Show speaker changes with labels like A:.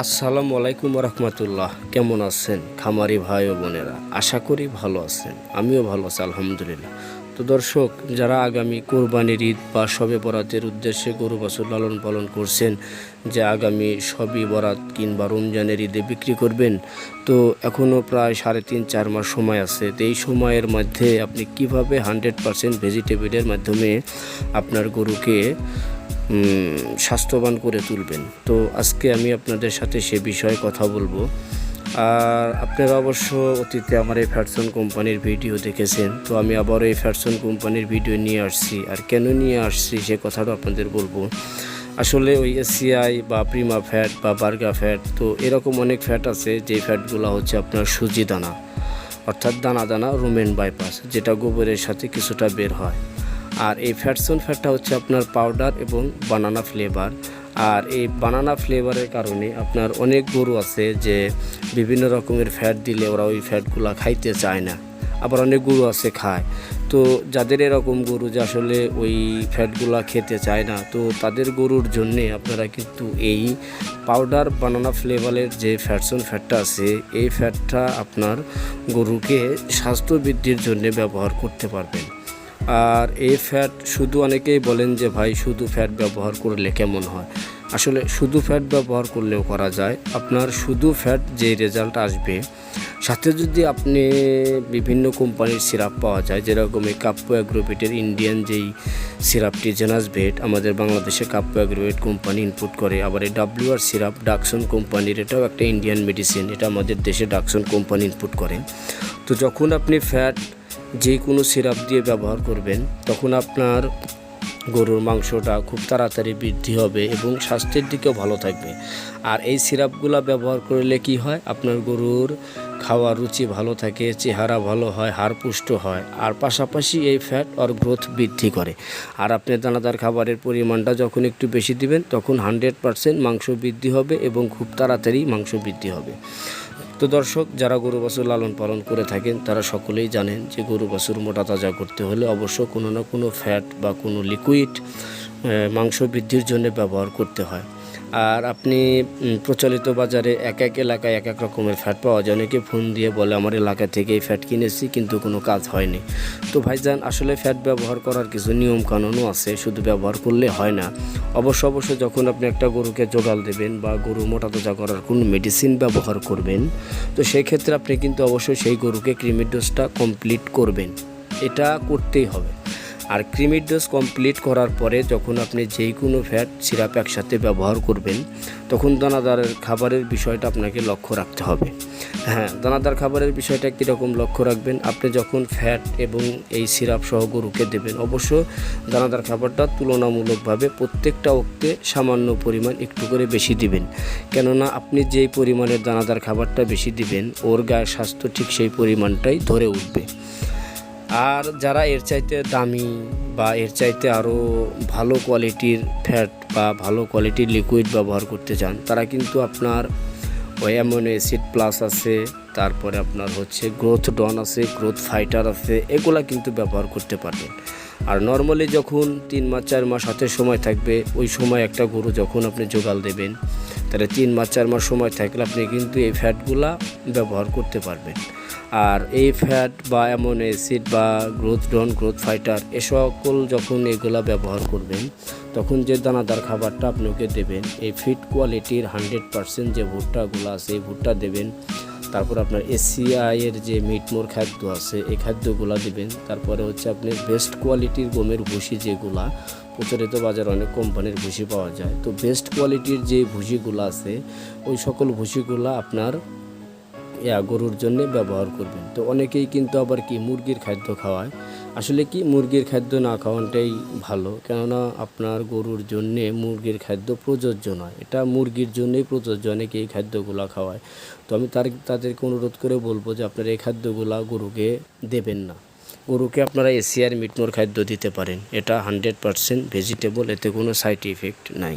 A: আসসালামু আলাইকুম রহমতুল্লাহ কেমন আছেন খামারি ভাই ও বোনেরা? আশা করি ভালো আছেন। আমিও ভালো আছি, আলহামদুলিল্লাহ। তো দর্শক, যারা আগামী কোরবানির ঈদ বা শবে বরাতের উদ্দেশ্যে গরু বাছুর লালন পালন করছেন, যে আগামী সবই বরাত কিংবা রমজানের ঈদে বিক্রি করবেন, তো এখনও প্রায় সাড়ে তিন, চার মাস সময় আছে। তো এই সময়ের মধ্যে আপনি কীভাবে হান্ড্রেড পারসেন্ট ভেজিটেবলের মাধ্যমে আপনার গরুকে স্বাস্থ্যবান করে তুলবেন। তো আজকে আমি আপনাদের সাথে সে বিষয়ে কথা বলব। আর আপনারা অবশ্য অতীতে আমার এই ফ্যাটসন কোম্পানির ভিডিও দেখেছেন। তো আমি আবারও এই ফ্যাটসন কোম্পানির ভিডিও নিয়ে আসছি। আর কেন নিয়ে আসছি সে কথাটা আপনাদের বলব। আসলে ওই এসিআই বা প্রিমা ফ্যাট বা বার্গা ফ্যাট তো এরকম অনেক ফ্যাট আছে যে ফ্যাটগুলো হচ্ছে আপনার সুজি দানা। অর্থাৎ দানা দানা রুমেন বাইপাস যেটা গোবরের সাথে কিছুটা বের হয়। আর এই ফ্যাটসন ফ্যাটটা হচ্ছে আপনার পাউডার এবং বানানা ফ্লেভার। আর এই বানানা ফ্লেভারের কারণে আপনার অনেক গরু আছে যে বিভিন্ন রকমের ফ্যাট দিলে ওরা ওই ফ্যাটগুলো খাইতে চায় না। আবার অনেক গরু আছে খায়। তো যাদের এরকম গরু যে আসলে ওই ফ্যাটগুলা খেতে চায় না, তো তাদের গরুর জন্যে আপনারা কিন্তু এই পাউডার বানানা ফ্লেভারের যে ফ্যাটসন ফ্যাটটা আছে, এই ফ্যাটটা আপনার গরুকে স্বাস্থ্য বৃদ্ধির জন্য ব্যবহার করতে পারবেন। আর এই ফ্যাট শুধু অনেকেই বলেন যে, ভাই, শুধু ফ্যাট ব্যবহার করলে কেমন হয়? আসলে শুধু ফ্যাট ব্যবহার করলেও করা যায়। আপনার শুধু ফ্যাট যে রেজাল্ট আসবে, সাথে যদি আপনি বিভিন্ন কোম্পানির সিরাপ পাওয়া যায়, যেরকম এই কাপ্পো অ্যাগ্রোভেটের ইন্ডিয়ান যেই সিরাপটি জেনাস ভেট আমাদের বাংলাদেশে কাপ্পো অ্যাগ্রোভেট কোম্পানি ইনপুট করে। আবার এই ডাব্লিউআর সিরাপ ডাকসন কোম্পানির এটাও একটা ইন্ডিয়ান মেডিসিন এটা আমাদের দেশে ডাকসন কোম্পানি ইনপুট করে। তো যখন আপনি ফ্যাট যে কোনো সিরাপ দিয়ে ব্যবহার করবেন, তখন আপনার গরুর মাংসটা খুব তাড়াতাড়ি বৃদ্ধি হবে এবং স্বাস্থ্যের দিকেও ভালো থাকবে। আর এই সিরাপগুলো ব্যবহার করলে কি হয়? আপনার গরুর খাওয়ার রুচি ভালো থাকে, চেহারা ভালো হয়, হাড় পুষ্ট হয়, আর পাশাপাশি এই ফ্যাট আর গ্রোথ বৃদ্ধি করে। আর আপনি দানাদার খাবারের পরিমাণটা যখন একটু বেশি দিবেন, তখন হান্ড্রেড পারসেন্ট মাংস বৃদ্ধি হবে এবং খুব তাড়াতাড়ি মাংস বৃদ্ধি হবে। তো দর্শক যারা গরু বাছুর লালন পালন করে থাকেন, তারা সকলেই জানেন যে গরু বাছুর মোটা তাজা করতে হলে অবশ্য কোনো না কোনো ফ্যাট বা কোনো লিকুইড মাংস বৃদ্ধির জন্য ব্যবহার করতে হয়। আর আপনি প্রচলিত বাজারে এক এক এলাকায় এক এক রকমের ফ্যাট পাওয়া যায়। অনেকে ফোন দিয়ে বলে, আমার এলাকা থেকে এই ফ্যাট কিনেছি, কিন্তু কোনো কাজ হয়নি। তো ভাইজান, আসলে ফ্যাট ব্যবহার করার কিছু নিয়ম কানুনও আছে, শুধু ব্যবহার করলে হয় না। অবশ্য অবশ্য যখন আপনি একটা গরুকে জোগাল দেবেন বা গরু মোটা তাজা করার কোনো মেডিসিন ব্যবহার করবেন, তো সেই ক্ষেত্রে আপনি কিন্তু অবশ্যই সেই গরুকে ক্রিমির ডোজটা কমপ্লিট করবেন। এটা করতেই হবে। আর ক্রিমির ডোজ কমপ্লিট করার পরে যখন আপনি যেই কোনো ফ্যাট সিরাপ একসাথে ব্যবহার করবেন, তখন দানাদারের খাবারের বিষয়টা আপনাকে লক্ষ্য রাখতে হবে। হ্যাঁ দানাদার খাবারের বিষয়টা কীরকম লক্ষ্য রাখবেন। আপনি যখন ফ্যাট এবং এই সিরাপ সহ গরুকে দেবেন, অবশ্য দানাদার খাবারটা তুলনামূলকভাবে প্রত্যেকটা ওক্তে সামান্য পরিমাণ একটু করে বেশি দিবেন। কেননা আপনি যেই পরিমাণের দানাদার খাবারটা বেশি দিবেন, ওর গায়ের স্বাস্থ্য ঠিক সেই পরিমাণটাই ধরে উঠবে। আর যারা এর চাইতে দামি বা এর চাইতে আরও ভালো কোয়ালিটির ফ্যাট বা ভালো কোয়ালিটির লিকুইড ব্যবহার করতে চান, তারা কিন্তু আপনার ওই অ্যামোনো অ্যাসিড প্লাস আছে, তারপরে আপনার হচ্ছে গ্রোথ ডন আছে গ্রোথ ফাইটার আছে, এগুলা কিন্তু ব্যবহার করতে পারবেন। আর নর্মালি যখন তিন মাস, চার মাস হাতে সময় থাকবে, ওই সময় একটা গরু যখন আপনি জোগাল দেবেন, তাহলে তিন মাস, চার মাস সময় থাকলে আপনি কিন্তু এই ফ্যাটগুলা ব্যবহার করতে পারবেন। আর এই ফ্যাট বা এমন অ্যাসিড বা গ্রোথ ডন গ্রোথ ফাইটার, এ সকল যখন এগুলা ব্যবহার করবেন, তখন যে দানাদার খাবারটা আপনাকে দেবেন, এই ফিট কোয়ালিটির হান্ড্রেড পারসেন্ট যে ভুট্টাগুলো আছে, এই ভুট্টা দেবেন। তারপর আপনার এসিআই এর যে মিটমোর খাদ্য আছে, এই খাদ্যগুলো দেবেন। তারপরে হচ্ছে আপনি বেস্ট কোয়ালিটির গমের ভুসি যেগুলা, প্রচলিত বাজারে অনেক কোম্পানির ভুসি পাওয়া যায়। তো বেস্ট কোয়ালিটির যে ভুসিগুলো আছে, ওই সকল ভুসিগুলো আপনার গরুর জন্য ব্যবহার করবেন। তো অনেকেই কিন্তু আবার কি মুরগির খাদ্য খাওয়ায়। আসলে কি মুরগির খাদ্য না খাওয়াটাই ভালো? কেননা আপনার গরুর জন্যে মুরগির খাদ্য প্রযোজ্য নয়। এটা মুরগির জন্যই প্রযোজ্য, অনেকে এই খাদ্যগুলো খাওয়ায়। তো আমি তার, তাদেরকে অনুরোধ করে বলব যে আপনারা এই খাদ্যগুলা গরুকে দেবেন না। গরুকে আপনারা এশিয়ার মিটমোর খাদ্য দিতে পারেন। এটা হান্ড্রেড পারসেন্ট ভেজিটেবল, এতে কোনো সাইড ইফেক্ট নাই।